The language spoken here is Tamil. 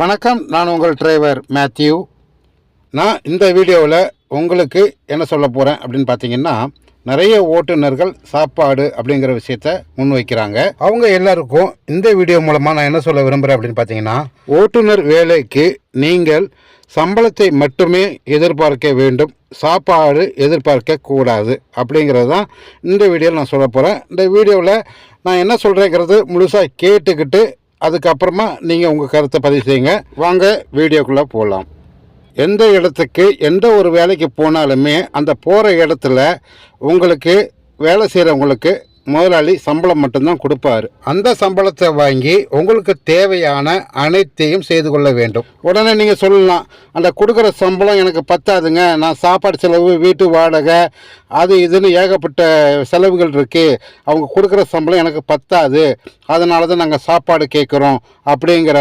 வணக்கம் நான் உங்கள் டிரைவர் மேத்யூ. நான் இந்த வீடியோவில் உங்களுக்கு என்ன சொல்ல போகிறேன் அப்படின்னு பார்த்தீங்கன்னா நிறைய ஓட்டுநர்கள் சாப்பாடு அப்படிங்கிற விஷயத்த முன்வைக்கிறாங்க. அவங்க எல்லாருக்கும் இந்த வீடியோ மூலமாக நான் என்ன சொல்ல விரும்புகிறேன் அப்படின்னு பார்த்தீங்கன்னா ஓட்டுநர் வேலைக்கு நீங்கள் சம்பளத்தை மட்டுமே எதிர்பார்க்க வேண்டும் சாப்பாடு எதிர்பார்க்க கூடாது அப்படிங்கிறது தான் இந்த வீடியோவில் நான் சொல்ல போகிறேன் இந்த வீடியோவில் நான் என்ன சொல்கிறேங்கிறது முழுசாக கேட்டுக்கிட்டு அதுக்கப்புறமா நீங்கள் உங்கள் கருத்தை பதிவு செய்யுங்க. வாங்க வீடியோக்குள்ளே போகலாம் எந்த இடத்துக்கு எந்த ஒரு வேலைக்கு போனாலுமே அந்த போகிற இடத்துல உங்களுக்கு வேலை செய்கிறவங்களுக்கு முதலாளி சம்பளம் மட்டும்தான் கொடுப்பாரு. அந்த சம்பளத்தை வாங்கி உங்களுக்கு தேவையான அனைத்தையும் செய்து கொள்ள வேண்டும். உடனே நீங்கள் சொல்லலாம் அந்த கொடுக்குற சம்பளம் எனக்கு பத்தாதுங்க நான் சாப்பாடு செலவு வீட்டு வாடகை அது இதுன்னு ஏகப்பட்ட செலவுகள் இருக்குது அவங்க கொடுக்குற சம்பளம் எனக்கு பத்தாது அதனால தான் நாங்கள் சாப்பாடு கேட்குறோம் அப்படிங்கிற